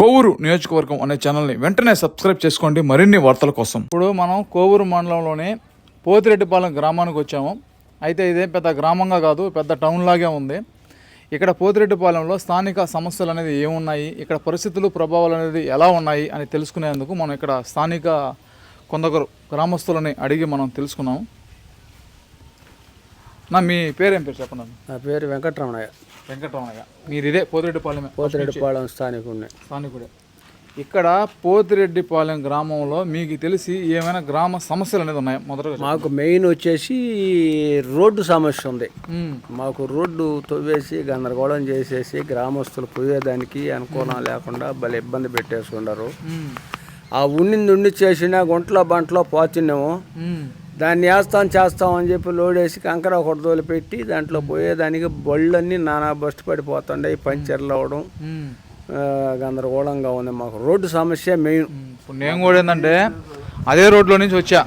కోవూరు నియోజకవర్గం అనే ఛానల్ని వెంటనే సబ్స్క్రైబ్ చేసుకోండి మరిన్ని వార్తల కోసం. ఇప్పుడు మనం కోవూరు మండలంలోనే పోతిరెడ్డిపాలెం గ్రామానికి వచ్చాము. అయితే ఇదేం పెద్ద గ్రామంగా కాదు పెద్ద టౌన్ లాగే ఉంది. ఇక్కడ పోతిరెడ్డిపాలెంలో స్థానిక సమస్యలు అనేది ఏమున్నాయి ఇక్కడ పరిస్థితులు ప్రభావాలు అనేది ఎలా ఉన్నాయి అని తెలుసుకునేందుకు మనం ఇక్కడ స్థానిక కొందరు గ్రామస్తులని అడిగి మనం తెలుసుకున్నాం. నా మీ పేరేం పేరు చెప్పండి. నా పేరు వెంకటరమణయ్య వెంకటరమణయ్య మీరు ఇదే పోతిరెడ్డిపాలెమే పోతిరెడ్డిపాళెం స్థానికుడిని స్థానికుడే ఇక్కడ పోతిరెడ్డిపాలెం గ్రామంలో మీకు తెలిసి ఏమైనా గ్రామ సమస్యలు అనేది ఉన్నాయి మొదటగా. మాకు మెయిన్ వచ్చేసి రోడ్డు సమస్య ఉంది. మాకు రోడ్డు తవ్వేసి గందరగోళం చేసేసి గ్రామస్తులు పోయేదానికి అనుకూలం లేకుండా భలే ఇబ్బంది పెట్టేసుకున్నారు మ్మ్. ఆ ఉండింది ఉండి చేసిన గుంటలో బంటలో పోతున్నాము. దాన్ని వేస్తాం చేస్తాం అని చెప్పి లోడేసి కంకర ఒకటి తోలి పెట్టి దాంట్లో పోయేదానికి బళ్ళన్నీ నానా బస్టు పడిపోతుండే పంచర్లు. ఆ, గందరగోళంగా ఉంది మాకు. రోడ్డు సమస్య మెయిన్. ఇప్పుడు నేను కూడా ఏంటంటే అదే రోడ్లో నుంచి వచ్చా.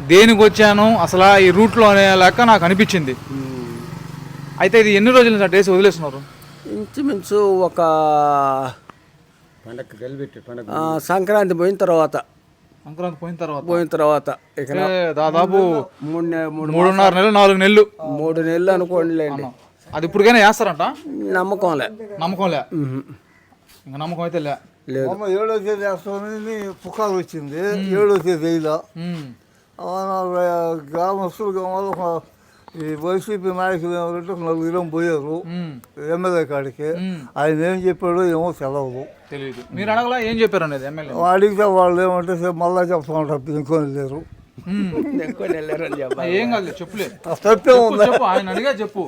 దేనికి వచ్చాను? అసలు ఈ రూట్లో అనే లెక్క నాకు అనిపించింది. అయితే ఇది ఎన్ని రోజుల నుంచి అటు వేసి వదిలేస్తున్నారు? ఇంచుమించు ఒక ఆ, సంక్రాంతి పోయిన తర్వాత. సంక్రాంతి పోయిన తర్వాత? పోయిన తర్వాత ఇక దాదాపు మూడు మూడున్నర నెలలు నాలుగు నెలలు. మూడు నెలలు అనుకోండిలేండి. అది ఇప్పటికైనా వేస్తారంట? నమ్మకంలే నమ్మకంలే ఇంకా నమ్మకం అయితే లే. లేదు. ఏడో తేదీ వేస్తామని పుకారు వచ్చింది. ఏడో తేదీ వేయలా మ్మ్. గ్రామస్తులు గ్రామాలు ఈ వైసీపీ నాయకులు ఒక నలుగురం పోయారు. మ్మ్. ఎమ్మెల్యే కాడికి. మ్మ్. ఆయన ఏం చెప్పాడో ఏమో తెలవదు. తెలియదు మీరు అడగలా ఏం చెప్పారు అనేది ఎమ్మెల్యే? అడిగితే వాళ్ళు ఏమంటే "సరే మళ్ళా ఇంకొని లేరు. ఏం కాదు చెప్పులే ఆ తప్పే ఉంది? చెప్పు ఆయన అడిగా చెప్పు.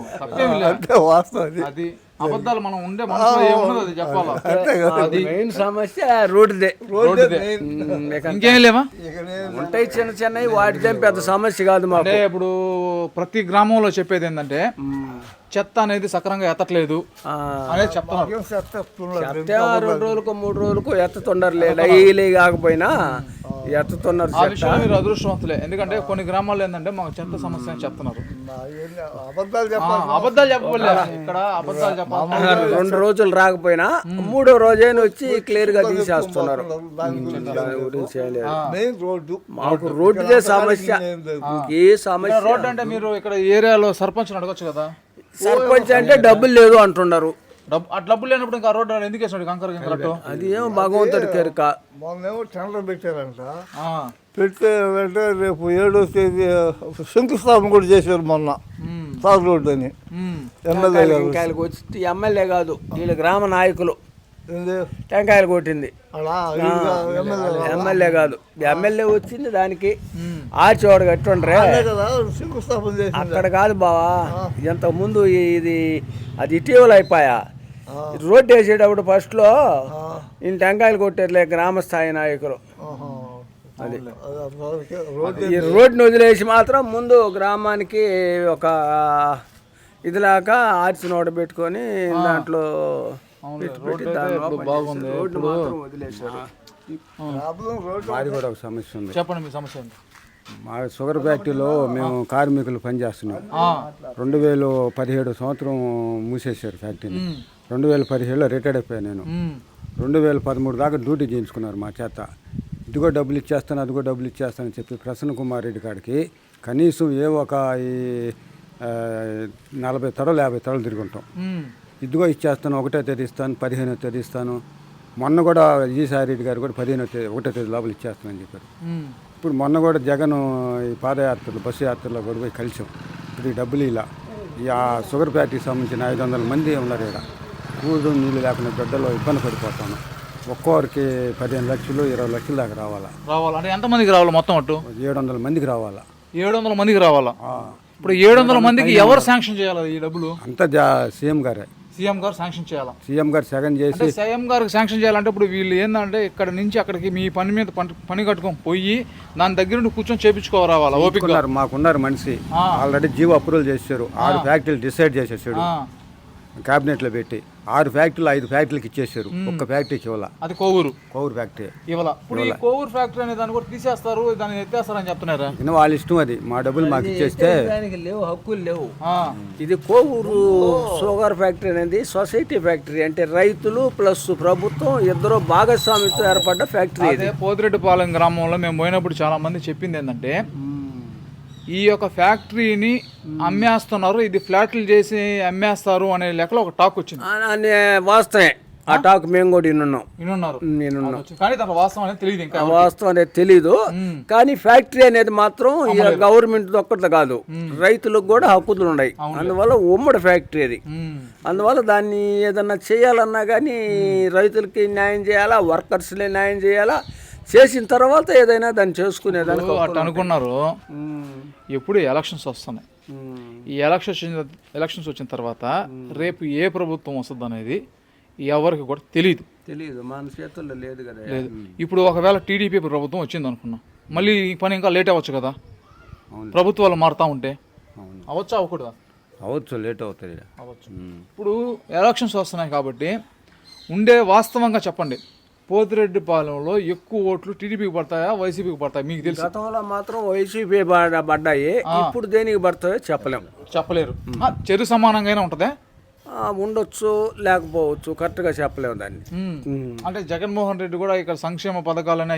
అంటే వాస్తవం అది. అది అబద్ధాలు మనం ఉండే మనసులో ఏమున్నదో అది చెప్పాలా? అంతే కదా. అది మెయిన్ సమస్య రోడ్డుదే. రోడ్డుదే. ఉమ్, ఇక లేవా? ఉంటాయి చిన్న చిన్నవి వాటిదేం పెద్ద సమస్య కాదు మాకు. అంటే ఇప్పుడు ప్రతి గ్రామంలో చెప్పేది ఏంటంటే చెత్త అనేది సక్రంగా ఎత్తట్లేదు అనేది చెప్తున్నారు చెత్త రెండు రోజులకు మూడు రోజులకు ఎత్తుతుండరులే డైలీ కాకపోయినా ఎత్తుతున్నారు మీరు అదృష్టవంతులే. ఎందుకంటే కొన్ని గ్రామాల్లో ఏంటంటే మాకు చెత్త సమస్య అని చెప్తున్నారు. అబద్ధాలు ఆ, చెప్పాలి అబద్ధాలు చెప్పలే ఇక్కడ అబద్ధాలు చెప్పాలి రెండు రోజులు రాకపోయినా మూడో రోజైన వచ్చి క్లియర్గా తీసేస్తున్నారు. రోడ్డు. మాకు రోడ్డుదే సమస్య. ఏం సమస్య రోడ్ అంటే మీరు ఇక్కడ ఏరియాలో సర్పంచ్ అడగచ్చు కదా? సర్పంచ్ అంటే డబ్బులు లేదు అంటున్నారు. డబ్బు ఆ డబ్బులు లేనప్పుడు ఇంకా రోడ్ ఎందుకు వేసాడు కంకర గింకరట్టు అది ఏమో భగవంతుడి కెరక. మొన్నేమో టెండర్ పెట్టారంట. అంటే రేపు ఏడో తేదీ శంకుస్థాపన కూడా చేశారు మొన్న. ఉమ్, తార్ రోడ్ అని. ఎమ్మెల్యే ఎమ్మెల్యే కాదు వీళ్ళ గ్రామ నాయకులు. టెంకాయలు కొట్టింది. ఎమ్మెల్యే కాదు. ఎమ్మెల్యే వచ్చింది దానికి. ఉమ్. ఆచోడు కట్టుండ్రే. అక్కడ కాదు బావా. ఇంతకు ముందు ఇది అది ఇటీవల అయిపోయా. రోడ్డు వేసేటప్పుడు ఫస్ట్లో ఈయన టెంకాయలు కొట్టారులే గ్రామ స్థాయి నాయకులు. అది. ఈ రోడ్డుని వదిలేసి మాత్రం ముందు గ్రామానికి ఒక ఇదిలాగా ఆర్చి నోట పెట్టుకొని దాంట్లో బాగుంది మాది కూడా ఒక సమస్య ఉంది. చెప్పండి మీ సమస్య మా షుగర్ ఫ్యాక్టరీలో మేము కార్మికులు పనిచేస్తున్నాం. రెండు వేలు పదిహేడు సంవత్సరం మూసేశారు ఫ్యాక్టరీని. రెండు వేల పదిహేడులో రిటైర్డ్ అయిపోయాను నేను. రెండు వేల పదమూడు దాకా డ్యూటీ చేయించుకున్నారు మా చేత. ఇదిగో డబ్బులు ఇచ్చేస్తాను అదిగో డబ్బులు ఇచ్చేస్తానని చెప్పి ప్రసన్న కుమార్ రెడ్డి కాడికి కనీసం ఏ ఒక ఈ నలభై తడలు యాభై తడలు తిరుగుంటాం ఇదిగో ఇచ్చేస్తాను ఒకటో తేదీ ఇస్తాను పదిహేనో తేదీ ఇస్తాను. మొన్న కూడా విజయసాయి రెడ్డి గారు కూడా పదిహేనో తేదీ ఒకటో తేదీ లోపల ఇచ్చేస్తానని చెప్పారు. ఇప్పుడు మొన్న కూడా జగన్ ఈ పాదయాత్రలు బస్సు యాత్రలో కూడా పోయి కలిసాం. ఇప్పుడు ఈ డబ్బులు ఇలా. ఈ ఆ షుగర్ ఫ్యాక్టరీకి సంబంధించిన ఐదు వందల మంది ఉన్నారు ఇక్కడ కూడు నీళ్ళు లేకుండా బిడ్డలో ఇబ్బంది పడిపోతాను. ఒక్కొక్కరికి పదిహేను లక్షలు ఇరవై లక్షల దాకా రావాలా. రావాలి? అంటే ఎంతమందికి రావాలి మొత్తం అటు? ఏడు వందల మందికి రావాలా. ఏడు వందల మందికి రావాలా? ఇప్పుడు ఏడు వందల మందికి ఎవరు శాంక్షన్ చేయాలి ఈ డబ్బులు? అంతా సీఎం గారే. సీఎం గారు శాంక్షన్ చేయాలా? సీఎం గారు సెకండ్ చేసి సీఎం గారికి శాంక్షన్ చేయాలంటే ఇప్పుడు వీళ్ళు ఏంటంటే ఇక్కడ నుంచి అక్కడికి మీ పని మీద పని కట్టుకొని పోయి దాని దగ్గర నుండి కూర్చొని చేపించుకో రావాలా ఓపిక ఉన్నారు మాకున్నారు మనిషి. ఆల్రెడీ జీవో అప్రూవల్ చేశారు ఆరు ఫ్యాక్టరీలు డిసైడ్ చేసేసాడు క్యాబినెట్లో పెట్టి. ఆరు ఫ్యాక్టరీలు ఐదు ఫ్యాక్టరీలకు ఇచ్చేసారు ఒక్క ఫ్యాక్టరీకి ఇవ్వాల అది కోవూరు. కౌరు ఫ్యాక్టరీ. ఇవాళ. ఇప్పుడు ఈ కోవూరు ఫ్యాక్టరీ అనే దాన్ని కూడా తీసేస్తారు దాన్ని ఎత్తేస్తారని చెప్తున్నారా? ఇంకా వాళ్ళ ఇష్టం అది. మా డబ్బులు మాకు ఇచ్చేస్తే దానికి లేవు హక్కులు లేవు. ఇది కోవూరు షుగర్ ఫ్యాక్టరీ అనేది సొసైటీ ఫ్యాక్టరీ అంటే రైతులు ప్లస్ ప్రభుత్వం ఇద్దరు భాగస్వామ్యంతో ఏర్పడ్డ ఫ్యాక్టరీ పోతిరెడ్డిపాలెం గ్రామంలో మేము పోయినప్పుడు చాలా మంది చెప్పింది ఏంటంటే ఈ యొక్క ఫ్యాక్టరీని అమ్మేస్తున్నారు. ఇది ఫ్లాట్లు చేసి అమ్మేస్తారు అనే లెక్కలో ఒక టాక్ వచ్చింది. అనే వాస్తవే ఆ టాక్ మేము కూడా వినున్నారు. నేను కానీ వాస్తవం అనేది తెలియదు ఇంకా వాస్తవం అనేది తెలీదు. కానీ ఫ్యాక్టరీ అనేది మాత్రం గవర్నమెంట్ ఒక్కటి కాదు. రైతులకు కూడా హక్కులు ఉన్నాయి. అందువల్ల ఉమ్మడి ఫ్యాక్టరీ అది. అందువల్ల దాన్ని ఏదన్నా చేయాలన్నా కానీ రైతులకి న్యాయం చేయాలా? వర్కర్స్లే న్యాయం చేయాలా? చేసిన తర్వాత ఏదైనా దాన్ని చేసుకునేదానికి అట్లా అనుకున్నారు. ఎప్పుడు ఎలక్షన్స్ వస్తున్నాయి. ఈ ఎలక్షన్స్ వచ్చిన ఎలక్షన్స్ వచ్చిన తర్వాత రేపు ఏ ప్రభుత్వం వస్తుంది అనేది ఎవరికి కూడా తెలియదు తెలియదు మన చేతుల్లో లేదు కదా. లేదు. ఇప్పుడు ఒకవేళ టీడీపీ ప్రభుత్వం వచ్చింది అనుకున్నాం మళ్ళీ ఈ పని ఇంకా లేట్ అవ్వచ్చు కదా. ప్రభుత్వాలు మారుతా ఉంటే అవ్వచ్చా అవ్వకూడదా? అవ్వచ్చు లేట్ అవుతుంది అవ్వచ్చు. ఇప్పుడు ఎలక్షన్స్ వస్తున్నాయి కాబట్టి ఉండే వాస్తవంగా చెప్పండి. పోతిరెడ్డిపాలెంలో ఎక్కువ ఓట్లు టీడీపీకి పడతాయా వైసీపీకి పడతాయా? మీకు తెలుసు. గతంలో మాత్రం వైసీపీ పడ- పడ్డాయి. ఇప్పుడు దేనికి పడతాయో చెప్పలేం చెప్పలేరు. చెరు సమానంగానే ఉంటుందా? ఉండొచ్చు లేకపోవచ్చు కరెక్ట్గా చెప్పలేము దాన్ని. అంటే జగన్మోహన్ రెడ్డి కూడా ఇక్కడ సంక్షేమ పథకాలని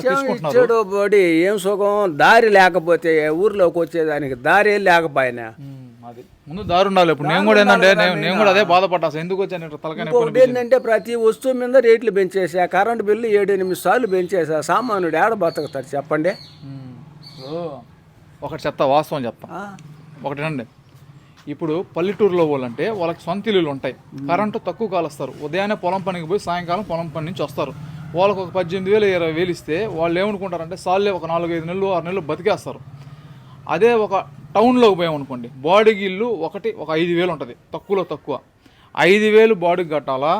తీసుకుంటున్నారు. ఇచ్చాడు బడి ఏం సుఖం? దారి లేకపోతే ఊర్లోకి వచ్చేదానికి దారి లేకపోయినా. అది. ముందు దారి ఉండాలి. ఇప్పుడు నేను కూడా ఏంటంటే నేను నేను కూడా అదే బాధపడ్డా. ఎందుకు వచ్చాను? తలకాయ ఏంటంటే ప్రతి వస్తువు మీద రేట్లు పెంచేసా కరెంట్ బిల్లు ఏడు ఎనిమిది సార్లు పెంచేసా సామాన్యుడు ఏడ బతుకుతారు చెప్పండి? ఒకటి చెప్తా వాస్తవం చెప్తా. ఒకటి అండి ఇప్పుడు పల్లెటూరులో వాళ్ళంటే వాళ్ళకి సొంత ఇల్లులు ఉంటాయి. కరెంటు తక్కువ కాలుస్తారు. ఉదయాన్నే పొలం పనికి పోయి సాయంకాలం పొలం పని నుంచి వస్తారు. వాళ్ళకి ఒక పద్దెనిమిది వేలు ఇరవై వేలు ఇస్తే వాళ్ళు ఏమనుకుంటారంటే సాల్లే ఒక నాలుగు ఐదు నెలలు ఆరు నెలలు బతికేస్తారు. అదే ఒక టౌన్లోకి పోయామనుకోండి బాడీకి ఇల్లు ఒకటి ఒక ఐదు వేలు ఉంటుంది తక్కువలో తక్కువ. ఐదు వేలు బాడీకి కట్టాలా?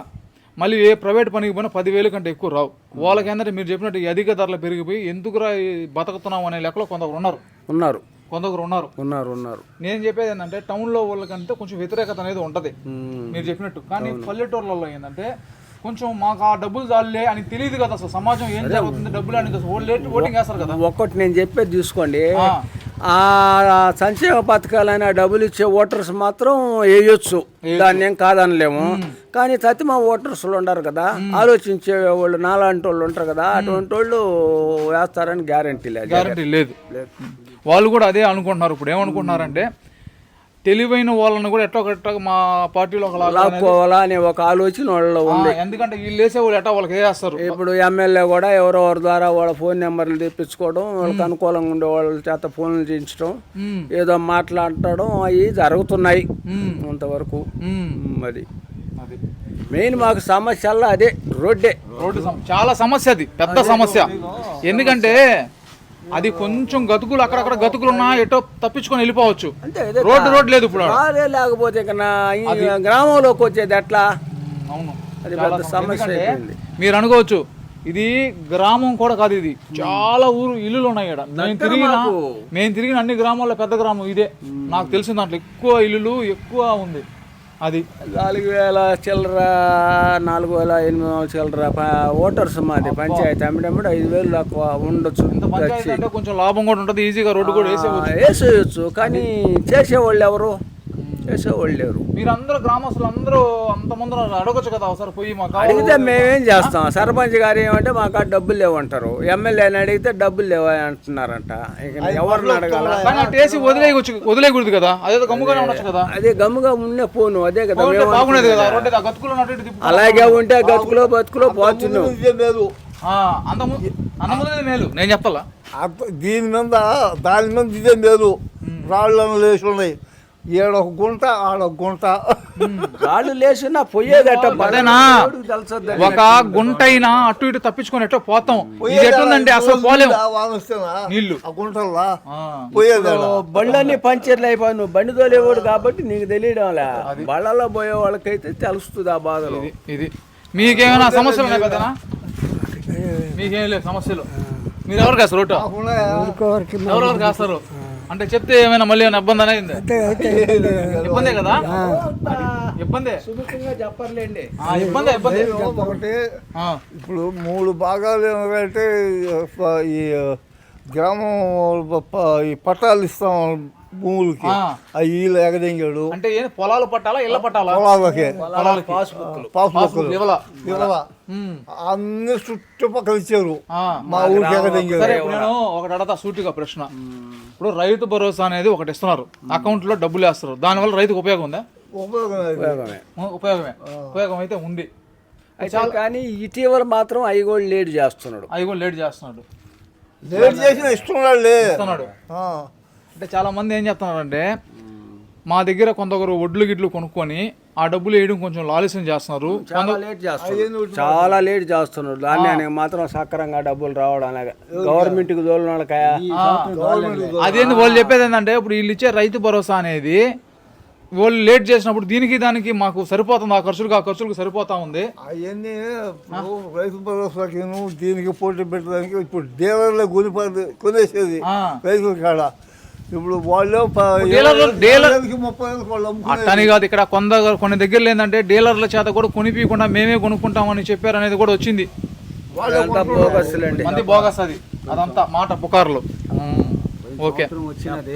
మళ్ళీ ఏ ప్రైవేట్ పనికి పోయినా పదివేలు కంటే ఎక్కువ రావు. వాళ్ళకి ఏంటంటే మీరు చెప్పినట్టు అధిక ధరలు పెరిగిపోయి ఎందుకురా బతుకుతున్నాం అనే లెక్కలో కొందరు ఉన్నారు. ఉన్నారు. కొందరు ఉన్నారు. ఉన్నారు ఉన్నారు. నేను చెప్పేది ఏంటంటే టౌన్లో వాళ్ళకంటే కొంచెం వ్యతిరేకత అనేది ఉంటుంది. మీరు చెప్పినట్టు. కానీ పల్లెటూర్లలో ఏంటంటే కొంచెం మాకు ఆ డబ్బులు చాలులే అని తెలియదు కదా అసలు. సమాజం ఏం జరుగుతుంది? డబ్బులు అని ఓటింగ్ వేస్తారు కదా. ఒక్కటి నేను చెప్పేది చూసుకోండి. ఆ. సంక్షేమ పథకాలైన డబ్బులు ఇచ్చే ఓటర్స్ మాత్రం వేయొచ్చు. దాన్ని ఏం కాదనలేము కానీ తతిమ ఓటర్స్లు ఉండరు కదా. ఆలోచించే వాళ్ళు నాలాంటి వాళ్ళు ఉంటారు కదా. అటువంటి వాళ్ళు వేస్తారని గ్యారంటీ లేదు. గ్యారంటీ లేదు. వాళ్ళు కూడా అదే అనుకుంటున్నారు. ఇప్పుడు ఏమనుకుంటున్నారంటే తెలివైన వాళ్ళని కూడా ఎట్టో ఒకట మా పార్టీలో ఒక లాక్కోవాలా అనే ఒక ఆలోచన వాళ్ళలో ఉంది. ఎందుకంటే వీళ్ళు వేసే వాళ్ళు ఎట్టా వాళ్ళకి వేస్తారు ఇప్పుడు ఎమ్మెల్యే కూడా ఎవరెవరి ద్వారా వాళ్ళ ఫోన్ నెంబర్లు తెప్పించుకోవడం వాళ్ళకి అనుకూలంగా ఉండే వాళ్ళ చేత ఫోన్లు చేయించడం ఏదో మాట్లాడటం అవి జరుగుతున్నాయి అంతవరకు. మరి అది. మెయిన్ మాకు సమస్యల్లో అదే రోడ్డే. రోడ్డు చాలా సమస్య అది పెద్ద సమస్య. ఎందుకంటే అది కొంచెం గతుకులు అక్కడక్కడ గతుకులు ఉన్నా ఎటో తప్పించుకొని వెళ్ళిపోవచ్చు. రోడ్డు రోడ్డు లేదు ఇప్పుడు లేకపోతే గ్రామంలోకి వచ్చేది ఎట్లా? అవును. అది పెద్ద సమస్య. మీరు అనుకోవచ్చు ఇది గ్రామం కూడా కాదు ఇది. చాలా ఊరు ఇల్లులు ఉన్నాయి ఇక్కడ మేము తిరిగిన మేము తిరిగిన అన్ని గ్రామాల్లో పెద్ద గ్రామం ఇదే. నాకు తెలిసిన దాంట్లో ఎక్కువ ఇల్లులు ఎక్కువ ఉంది. అది. నాలుగు వేల చిల్లర నాలుగు వేల ఎనిమిది వందల చిల్లర ఓటర్స్ మాది పంచాయతీ అమ్మిడమ్మిడి ఐదు వేలు దాకా ఉండొచ్చు కొంచెం లాభం కూడా ఉంటుంది ఈజీగా రోడ్డు కూడా వేసే ఆ, వేసేయచ్చు కానీ చేసేవాళ్ళు ఎవరు? చేసేవాళ్ళు లేరు మీరందరూ గ్రామస్తులు అందరూ అంతమంది అడగొచ్చు కదా ఒకసారి పోయి మాకు. అడిగితే మేమేం చేస్తాం? సర్పంచ్ గారు ఏమంటే మాకు ఆ డబ్బులు లేవంటారు. ఎమ్మెల్యేని అడిగితే డబ్బులు లేవు అంటున్నారంట ఇక ఎవరిని అడగాల? వేసి వదిలేయచ్చు వదిలేయకూడదు కదా. అదేదో గమ్ముగానే ఉండొచ్చు కదా. అదే గమ్ముగా ఉండే పోను. అదే కదా బాగుండేది కదా. అలాగే ఉంటే గతుకులో బతుకులో పోతున్నాం. ఇదే లేదు ఆ, అంత ముందు అంత ముందు మేలు. నేను చెప్తాలా అత్త- దీని మీద దాని మీద ఇదే లేదు రాళ్ళను లేచి ఉన్నాయి. ఏడొక గుంట ఆడొక గుంట. రాళ్ళు లేచినా పోయేదట అదేనా. ఒక గుంట అయినా అటు ఇటు తప్పించుకొని ఎట్టో పోతాం. ఇది ఎట్టుందంటే అసలు పోలేం. నీళ్ళు ఆ గుంటల్లా? ఆ, పోయేది బళ్ళన్నీ పంచర్లు అయిపోయి నువ్వు బండి తోలేవాడు కాబట్టి నీకు తెలియడంలే? బళ్ళలో పోయే వాళ్ళకైతే తెలుస్తుంది ఆ బాధలు? ఇది మీకేమైనా సమస్యలు ఉన్నాయి పెద్దనా? మీకేం లేవు సమస్యలు. మీరు ఎవరు కాస్తారు ఎవరెవరు కాస్తారు? అంటే చెప్తే ఏమైనా మళ్ళీ ఏమైనా ఇబ్బంది అనేది? ఇబ్బందే కదా. ఇబ్బంది? సుముఖంగా చెప్పర్లేండి. ఆ, ఇబ్బంది ఇబ్బంది. ఒకటి ఆ, ఇప్పుడు మూడు భాగాలు ఏమంటే ఈ గ్రామం ప- ఈ పట్టాలు ఇస్తాం భూములకి ఆ. అవి వీళ్ళు ఎగదింగాడు. అంటే ఏంటి పొలాలు పట్టాలా? ఇళ్ళ పట్టాలా? పొలాలకి. పొలాలకి. పాస్బుక్లు. పాస్బుక్లు. ఇవ్వాల ఇవ్వవ. ఉమ్. అన్ని చుట్టుపక్కల ఇచ్చారు. ఆ. మా ఊరికి ఇప్పుడు నేను ఒకటి అడతా సూటిగా ప్రశ్న. ఇప్పుడు రైతు భరోసా అనేది ఒకటి ఇస్తున్నారు. అకౌంట్లో డబ్బులు వేస్తారు. దానివల్ల రైతుకు ఉపయోగం ఉందా. ఉపయోగమే. ఉపయోగమే. ఉపయోగం అయితే ఉంది. అయితే కానీ ఇటీవల మాత్రం అవి కూడా లేట్ చేస్తున్నాడు. అవి కూడా లేట్ చేస్తున్నాడు. లేట్ చేసిన ఇస్తున్నాడు. ఆ. అంటే చాలా మంది ఏం చేస్తున్నారంటే మా దగ్గర కొందరు వడ్లు గిడ్లు కొనుక్కొని ఆ డబ్బులు వేయడం కొంచెం లాలస్యం చేస్తున్నారు. చాలా లేట్ చేస్తున్నాడు చాలా లేట్ చేస్తున్నాడు ధాన్యానికి మాత్రం సక్రంగా డబ్బులు రావడం అలాగా గవర్నమెంట్కి దోలిన వాళ్ళకాయ అదేంది వాళ్ళు చెప్పేది ఏంటంటే ఇప్పుడు వీళ్ళు ఇచ్చే రైతు భరోసా అనేది వాళ్ళు లేట్ చేసినప్పుడు దీనికి దానికి మాకు సరిపోతుంది. ఆ ఖర్చులకు ఆ ఖర్చులకు సరిపోతా ఉంది. అవన్నీ రైతు భరోసాకి దీనికి పోటీ పెట్టడానికి ఇప్పుడు డీలర్లే కొనిపడి కొనేసేది. రైతుల కాడ. ఇప్పుడు వాళ్ళు. అట్టని కాదు ఇక్కడ కొంద కొన్ని దగ్గరలో ఏంటంటే డీలర్ల చేత కూడా కొనిపించకుండా మేమే కొనుక్కుంటామని చెప్పారు అనేది కూడా వచ్చింది. మంది బోగస్ అది. అదంతా మాట పుకార్లు. ఓకే. వచ్చినది.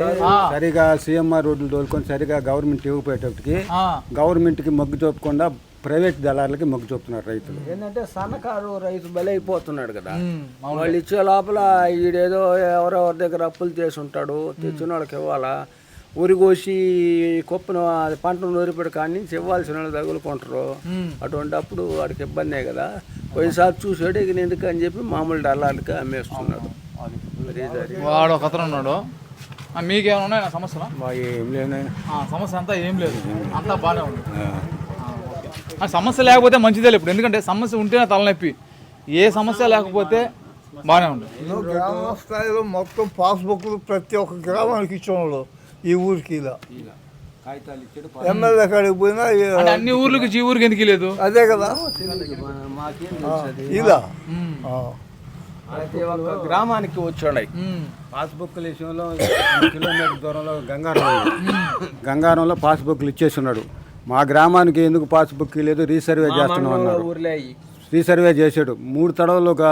సరిగా సీఎంఆర్ రోడ్లు తోలుకొని సరిగా గవర్నమెంట్ ఇవ్వకపోయేటప్పటికి ఆ, గవర్నమెంట్కి మొగ్గు చూపకుండా ప్రైవేట్ దళాలకి మొగ్గు చూపుతున్నారు రైతులు. ఏంటంటే సన్నకారు రైతు బలైపోతున్నాడు కదా. వాళ్ళు ఇచ్చే లోపల ఈడేదో ఎవరెవరి దగ్గర అప్పులు చేసి ఉంటాడు తెచ్చిన వాళ్ళకి ఇవ్వాలా? ఉరి కోసి కుప్పను అది పంటను నూరిపెడి కాడి నుంచి ఇవ్వాల్సిన వాళ్ళు తగులుకుంటారు. అటువంటి అప్పుడు వాడికి ఇబ్బందే కదా. పోయినసారి చూసాడు ఇక ఎందుకు అని చెప్పి మామూలు డల్లాలకి అమ్మేస్తున్నాడు. వాడు ఒక అతను ఉన్నాడు. మీకేమైనా ఉన్నాయా సమస్యలు? ఏం లేదు ఆ, సమస్య అంతా ఏం లేదు. అంతా బాగానే ఉంది. ఆ, సమస్య లేకపోతే మంచిదే ఇప్పుడు. ఎందుకంటే సమస్య ఉంటేనే తలనొప్పి. ఏ సమస్య లేకపోతే బాగానే ఇప్పుడు గ్రామ స్థాయిలో మొత్తం పాస్బుక్లు ప్రతి ఒక్క గ్రామానికి ఇచ్చేవాళ్ళు ఈ ఊరికి ఇలా. ఎమ్మెల్యే కాడికి పోయినా ఈ- అన్ని ఊర్లకి జీ ఊరికి ఎందుకు లేదు అదే కదా. ఇలా. ప్రతి ఒక్క గ్రామానికి వచ్చాడు ఉమ్, పాస్బుక్ల విషయంలో కిలోమీటర్ దూరంలో గంగారం. గంగారంలో పాస్బుక్లు ఇచ్చేస్తున్నాడు మా గ్రామానికి ఎందుకు పాస్బుక్ లేదు రీసర్వే చేస్తున్నాం అన్నారు. రీసర్వే చేశాడు. మూడు తడవలు ఒక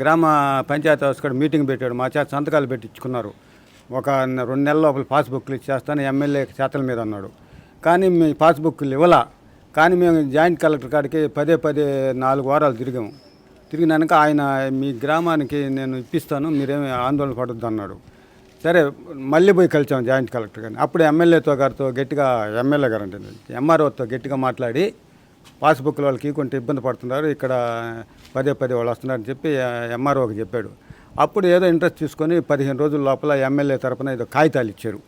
గ్రామ పంచాయతీ హౌస్ కాడ మీటింగ్ పెట్టాడు. మా చేత సంతకాలు పెట్టించుకున్నారు. ఒక రెండు నెలల లోపల పాస్బుక్లు ఇచ్చేస్తాను ఎమ్మెల్యే చేతల మీద అన్నాడు. కానీ మీ పాస్బుక్లు ఇవ్వలా. కానీ మేము జాయింట్ కలెక్టర్ కాడికి పదే పదే నాలుగు వారాలు తిరిగాము. తిరిగినాక ఆయన మీ గ్రామానికి నేను ఇప్పిస్తాను మీరేమి ఆందోళన పడొద్దు అన్నాడు. సరే మళ్ళీ పోయి కలిసాం జాయింట్ కలెక్టర్ గారిని. అప్పుడు ఎమ్మెల్యేతో గారితో గట్టిగా ఎమ్మెల్యే గారు అంటే ఎంఆర్ఓతో గట్టిగా మాట్లాడి పాస్బుక్లు వాళ్ళకి ఇవ్వకుంటే ఇబ్బంది పడుతున్నారు ఇక్కడ పదే పదే వాళ్ళు వస్తున్నారని చెప్పి ఎంఆర్ఓకి చెప్పాడు. అప్పుడు ఏదో ఇంట్రెస్ట్ తీసుకొని పదిహేను రోజుల లోపల ఎమ్మెల్యే తరపున ఏదో కాగితాలు ఇచ్చారు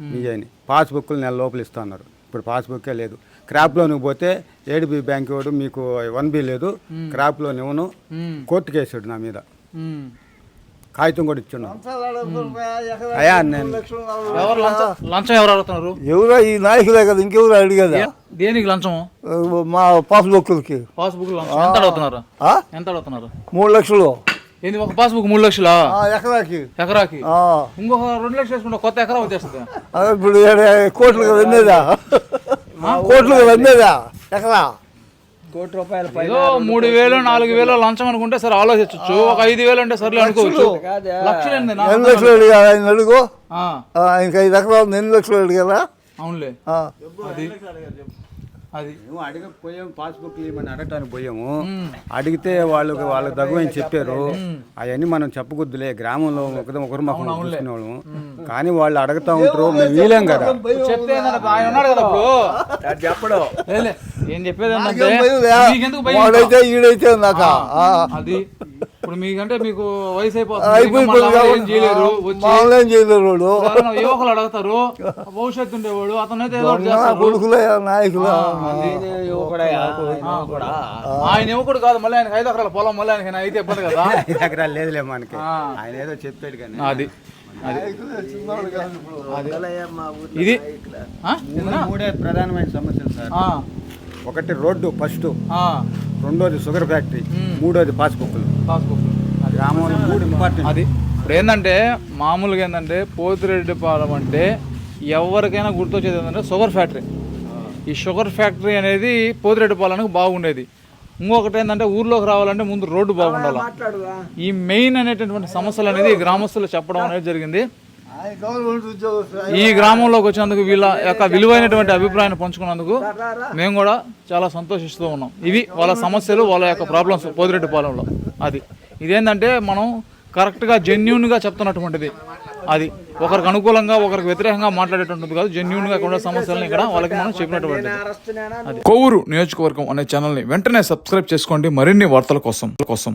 మీ అని పాస్బుక్లు నెల లోపల ఇస్తా అన్నారు. ఇప్పుడు పాస్బుక్కే లేదు. క్రాప్ లోన్కి పోతే ఏడిబి బ్యాంక్ వాడు మీకు వన్ బి లేదు. క్రాప్ లోన్ ఇవ్వను. ఉమ్, కోర్టుకు వేసాడు నా మీద. కాగితం కూడా ఇచ్చున్నాను అయ్యా, నేను- ఎవరు లంచం లంచం ఎవరు అడుగుతున్నారు? ఎవరో ఈ నాయకులే కదా ఇంకెవరు అడిగేదా? దేనికి లంచం మా పాస్బుక్లకి. పాస్బుక్ లంచం. ఎంత అడుగుతున్నారు? ఆ? ఎంత అడుగుతున్నారు? మూడు లక్షలు. ఏంది ఒక పాస్బుక్ మూడు లక్షలా? ఆ, ఎకరాకి. ఎకరాకి? ఆ. ఇంకొక రెండు లక్షలు వేసుకుంటే కొత్త ఎకరా వచ్చేస్తుంది. అదే ఇప్పుడు కోట్లు కదా కోట్లు కదా ఎకరా? కోటి రూపాయల పైన ఏదో మూడు వేలు నాలుగు వేలు లంచం అనుకుంటే సరే ఆలోచించచ్చు. ఒక ఐదు వేలు అంటే సర్లే అనుకోవచ్చు. ఎన్ని లక్షలు అడిగా. ఆయన అడుగు. ఆ, ఆ, ఇంకా ఐదు ఎకరాలు ఎన్ని లక్షలు అడిగారా? అవునులే. ఆ. అది. అది. మేము అడగకపోయాము పాస్బుక్ ఇవ్వమని అడగటానికి పోయాము అడిగితే వాళ్ళకి వాళ్ళకి తగువని చెప్పారు? అవన్నీ మనం చెప్పకూడదులే. గ్రామంలో ఒకరి ఒకరు మాకు చూసుకునే వాళ్ళము కానీ వాళ్ళు అడుగుతా ఉంటారు మేము వీలేం కదా. చెప్తే ఆయన ఉన్నాడు కదా చెప్పడం. ఏం చెప్పేది వాడైతే ఈడైతే నాక? ఆ, అది ఇప్పుడు మీకంటే మీకు వయసు అయిపోతుంది చేయలేరు యువకులు అడుగుతారు భవిష్యత్తు ఉండేవాడు అతనైతే? ఆయన యువకుడు కాదు మళ్ళీ ఆయనకి ఐదు ఎకరాల పొలం మళ్ళీ ఆయనకి అయితే ఇబ్బంది కదా? ఐదు ఎకరాలు లేదులే మనకి. ఆయన ఏదో చెప్పాడు కానీ. అది ఇది? మూడే ప్రధానమైన సమస్యలు సార్. ఆ, ఒకటి రోడ్డు ఫస్ట్ రెండోది షుగర్ ఫ్యాక్టరీ. మూడోది పాస్బుక్లు. పాస్బుక్ గ్రామంలో మూడు ఇంపార్టెంట్ అది ఇప్పుడు ఏంటంటే మామూలుగా ఏంటంటే పోతిరెడ్డిపాలెం అంటే ఎవరికైనా గుర్తొచ్చేది ఏంటంటే షుగర్ ఫ్యాక్టరీ. ఈ షుగర్ ఫ్యాక్టరీ అనేది పోతిరెడ్డిపాలెంకి బాగుండేది. ఇంకొకటి ఏంటంటే ఊర్లోకి రావాలంటే ముందు రోడ్డు బాగుండాలి. ఈ మెయిన్ అనేటటువంటి సమస్యలు అనేది గ్రామస్తులు చెప్పడం అనేది జరిగింది. ఈ గ్రామంలోకి వచ్చినందుకు వీళ్ళ యొక్క విలువైనటువంటి అభిప్రాయాన్ని పంచుకున్నందుకు మేము కూడా చాలా సంతోషిస్తూ ఉన్నాం. ఇవి వాళ్ళ సమస్యలు వాళ్ళ యొక్క ప్రాబ్లమ్స్ పోతిరెడ్డిపాలెంలో అది. ఇదేంటంటే మనం కరెక్ట్గా జెన్యున్గా చెప్తున్నటువంటిది. అది. ఒకరికి అనుకూలంగా ఒకరికి వ్యతిరేకంగా మాట్లాడేటువంటిది కాదు జెన్యున్గా ఉన్న సమస్యలను ఇక్కడ వాళ్ళకి మనం చెప్పినటువంటిది. అది. కొవ్వూరు నియోజకవర్గం అనే ఛానల్ని వెంటనే సబ్స్క్రైబ్ చేసుకోండి. మరిన్ని వార్తల కోసం కోసం.